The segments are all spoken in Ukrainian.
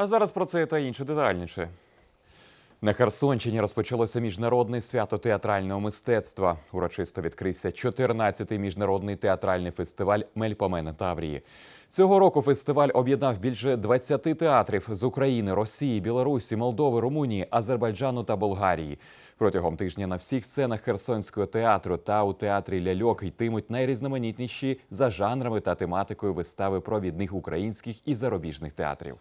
А зараз про це та інше детальніше. На Херсонщині розпочалося міжнародне свято театрального мистецтва. Урочисто відкрився 14-й міжнародний театральний фестиваль Мельпомена Таврії. Цього року фестиваль об'єднав більше 20 театрів з України, Росії, Білорусі, Молдови, Румунії, Азербайджану та Болгарії. Протягом тижня на всіх сценах Херсонського театру та у театрі Ляльок йтимуть найрізноманітніші за жанрами та тематикою вистави провідних українських і зарубіжних театрів.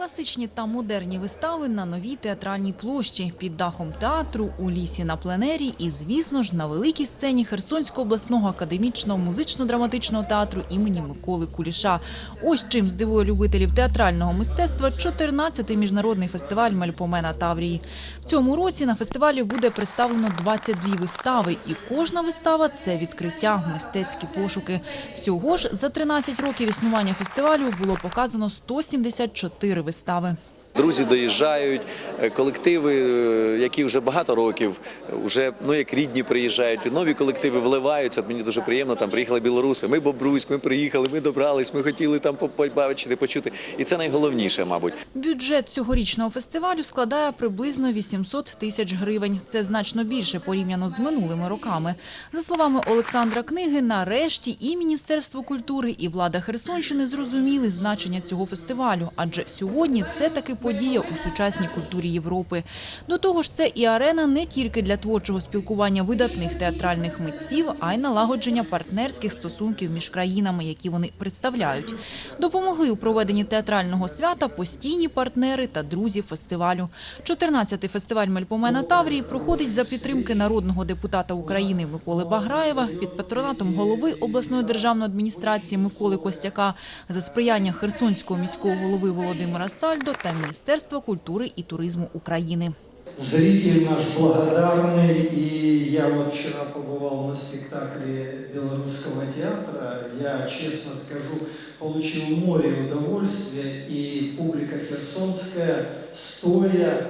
Класичні та модерні вистави на новій театральній площі під дахом театру, у лісі на пленері і, звісно ж, на великій сцені Херсонського обласного академічного музично-драматичного театру імені Миколи Куліша. Ось чим здивує любителів театрального мистецтва 14-й міжнародний фестиваль Мальпомена Таврії. В цьому році на фестивалі буде представлено 22 вистави, і кожна вистава це відкриття, мистецькі пошуки. Всього ж за 13 років існування фестивалю було показано 174 вистави вистави. Друзі доїжджають, е, колективи, е, які вже багато років, вже ну як рідні приїжджають, нові колективи вливаються. Мені дуже приємно. Там приїхали білоруси. Ми Бобруйськ, ми приїхали, ми добрались, ми хотіли там побачити, почути. І це найголовніше, мабуть. Бюджет цьогорічного фестивалю складає приблизно 800 тисяч гривень. Це значно більше порівняно з минулими роками. За словами Олександра Книги, нарешті і Міністерство культури, і влада Херсонщини зрозуміли значення цього фестивалю, адже сьогодні це таки подія у сучасній культурі Європи. До того ж, це і арена не тільки для творчого спілкування видатних театральних митців, а й налагодження партнерських стосунків між країнами, які вони представляють. Допомогли у проведенні театрального свята постійні партнери та друзі фестивалю. 14-й фестиваль Мельпомена Таврії проходить за підтримки народного депутата України Миколи Баграєва під патронатом голови обласної державної адміністрації Миколи Костяка за сприяння Херсонського міського голови Володимира Сальдо та Міністерства культури і туризму України. Зритель наш благодарный, и я вот вчера побывал на спектакле Белорусского театра. Я, честно скажу, получил море удовольствия, и публика херсонская, стоя,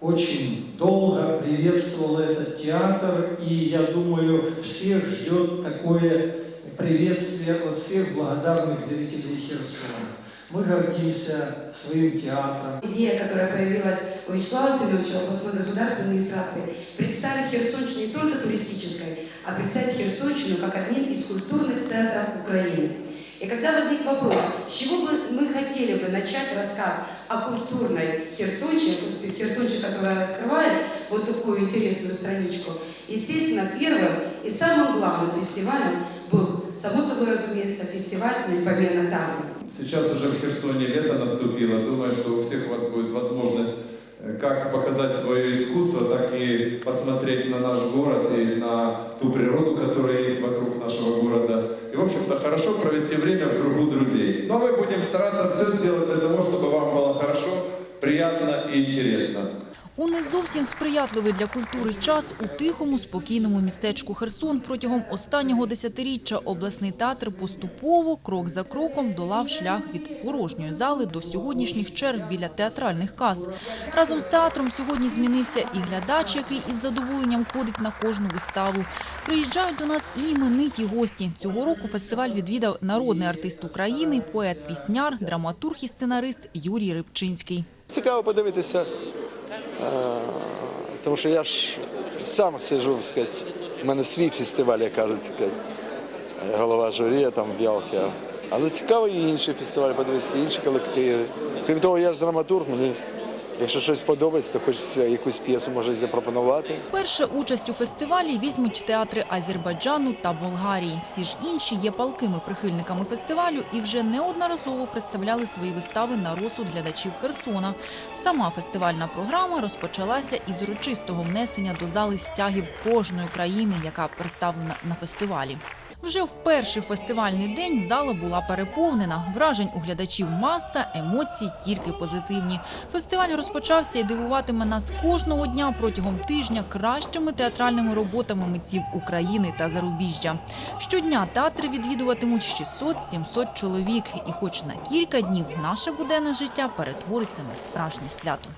очень долго приветствовала этот театр, и я думаю, всех ждет такое приветствие от всех благодарных зрителей Херсона. Мы гордимся своим театром. Идея, которая появилась у Вячеслава Васильевича, областной государственной администрации, представить Херсонщину не только туристической, а представить Херсонщину как один из культурных центров Украины. И когда возник вопрос, с чего бы мы хотели бы начать рассказ о культурной Херсонщине, Херсонщине, которая раскрывает вот такую интересную страничку, естественно, первым и самым главным фестивалем был, само собой разумеется, фестиваль Мельпомена Таврии. Сейчас уже в Херсоне лето наступило. Думаю, что у всех у вас будет возможность э, как показать свое искусство, так и посмотреть на наш город и на ту природу, которая есть вокруг нашего города. И, в общем-то, хорошо провести время в кругу друзей. Но мы будем стараться все сделать для того, чтобы вам было хорошо, приятно и интересно. У не зовсім сприятливий для культури час у тихому, спокійному містечку Херсон протягом останнього десятиріччя обласний театр поступово, крок за кроком, долав шлях від порожньої зали до сьогоднішніх черг біля театральних кас. Разом з театром сьогодні змінився і глядач, який із задоволенням ходить на кожну виставу. Приїжджають до нас і імениті гості. Цього року фестиваль відвідав народний артист України, поет-пісняр, драматург і сценарист Юрій Рибчинський. Цікаво подивитися, тому що я ж сам сиджу, сказать, в мене свій фестиваль, як кажуть, сказати, е, голова журі там в Ялті. Але цікаво і інші фестивалі подивитися, інші колективи. Крім того, я ж драматург, мені, якщо щось подобається, то хочеться якусь п'єсу може запропонувати. Вперше участь у фестивалі візьмуть театри Азербайджану та Болгарії. Всі ж інші є палкими прихильниками фестивалю і вже неодноразово представляли свої вистави на розсуд глядачів Херсона. Сама фестивальна програма розпочалася із урочистого внесення до зали стягів кожної країни, яка представлена на фестивалі. Вже в перший фестивальний день зала була переповнена. Вражень у глядачів маса, емоції тільки позитивні. Фестиваль розпочався і дивуватиме нас кожного дня протягом тижня кращими театральними роботами митців України та зарубіжжя. Щодня театри відвідуватимуть 600-700 чоловік. І хоч на кілька днів наше буденне життя перетвориться на справжнє свято.